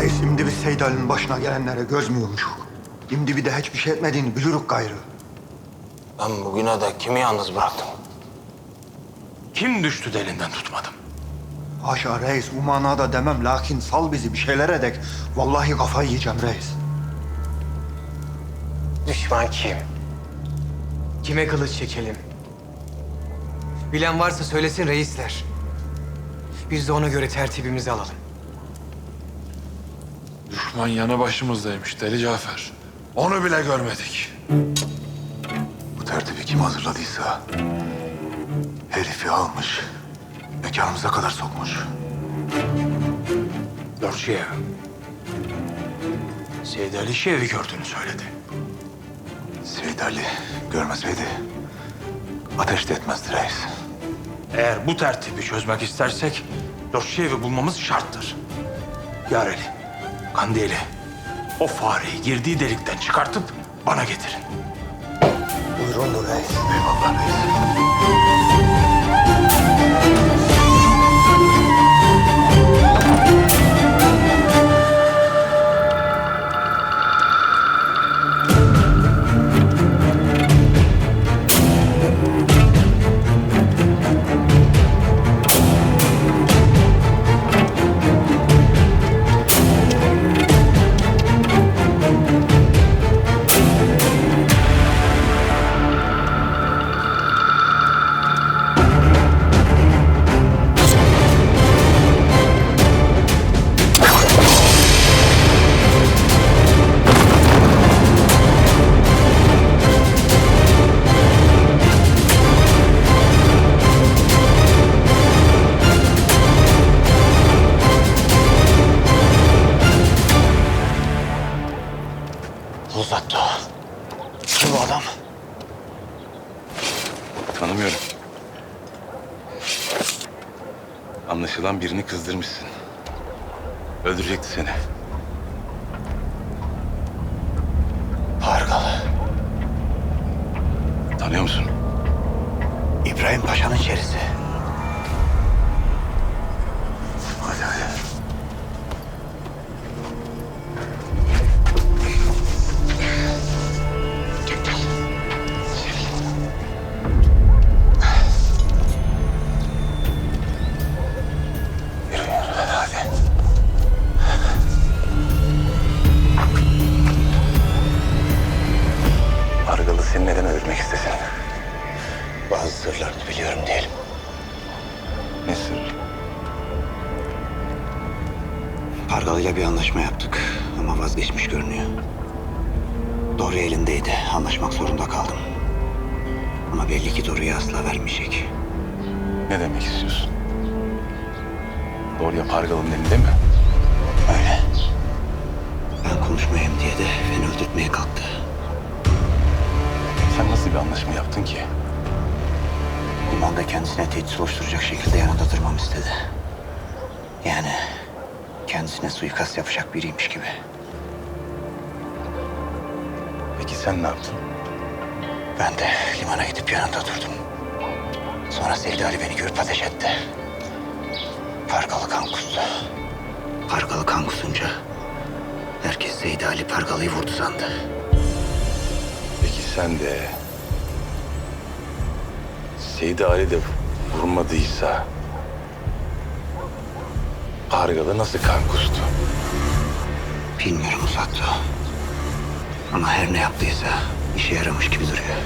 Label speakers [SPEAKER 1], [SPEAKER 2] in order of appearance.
[SPEAKER 1] Reis şimdi biz Seyit Ali'nin başına gelenlere göz mü yumuşuk? Şimdi bir de hiçbir şey etmediğini bilirük gayrı.
[SPEAKER 2] Ben bugüne de kimi yalnız bıraktım?
[SPEAKER 3] Kim düştü de elinden tutmadım?
[SPEAKER 1] Haşa reis bu manada demem lakin sal bizi bir şeyler edek. Vallahi kafayı yiyeceğim reis.
[SPEAKER 2] Düşman kim?
[SPEAKER 4] Kime kılıç çekelim? Bilen varsa söylesin reisler. Biz de ona göre tertibimizi alalım.
[SPEAKER 5] Düşman yanı başımızdaymış Deli Cafer. Onu bile görmedik.
[SPEAKER 6] Bu tertibi kim hazırladıysa herifi almış, mekanımıza kadar sokmuş.
[SPEAKER 3] Dörtçüye. Seyit Ali Şev'i gördüğünü söyledi.
[SPEAKER 6] Seyit Ali görmeseydi ateş de etmezdi reis.
[SPEAKER 3] Eğer bu tertibi çözmek istersek Dörtçüyevi bulmamız şarttır. Yareli, Kandili, o fareyi girdiği delikten çıkartıp bana getirin.
[SPEAKER 1] Buyurundur reis.
[SPEAKER 6] Eyvallah reis.
[SPEAKER 2] Uzattı. Kim bu adam?
[SPEAKER 7] Tanımıyorum. Anlaşılan birini kızdırmışsın. Öldürecekti seni.
[SPEAKER 2] Pargalı.
[SPEAKER 7] Tanıyor musun?
[SPEAKER 2] İbrahim Paşa'nın çerisi. Bazı sırlarını biliyorum diyelim.
[SPEAKER 7] Ne sır?
[SPEAKER 8] Pargalı'yla bir anlaşma yaptık ama vazgeçmiş görünüyor. Doğru elindeydi. Anlaşmak zorunda kaldım. Ama belli ki Doğru'yu asla vermeyecek.
[SPEAKER 7] Ne demek istiyorsun? Doğruya Pargalı'nın elinde mi?
[SPEAKER 8] Öyle. Ben konuşmayayım diye de beni öldürtmeye kalktı.
[SPEAKER 7] Sen nasıl bir anlaşma yaptın ki?
[SPEAKER 8] Limanda kendisine tehdit oluşturacak şekilde yanında durmamı istedi. Yani kendisine suikast yapacak biriymiş gibi.
[SPEAKER 7] Peki sen ne yaptın?
[SPEAKER 8] Ben de limana gidip yanında durdum. Sonra Seydi Ali beni görüp ateş etti. Pargalı kan kustu. Pargalı kan kusunca herkes Seydi Ali Pargalı'yı vurdu sandı.
[SPEAKER 7] Peki sen de... Seydi Ali de vurmadıysa... Pargalı nasıl kan kustu?
[SPEAKER 8] Bilmiyorum Uzatto. Ama her ne yaptıysa işe yaramış gibi duruyor.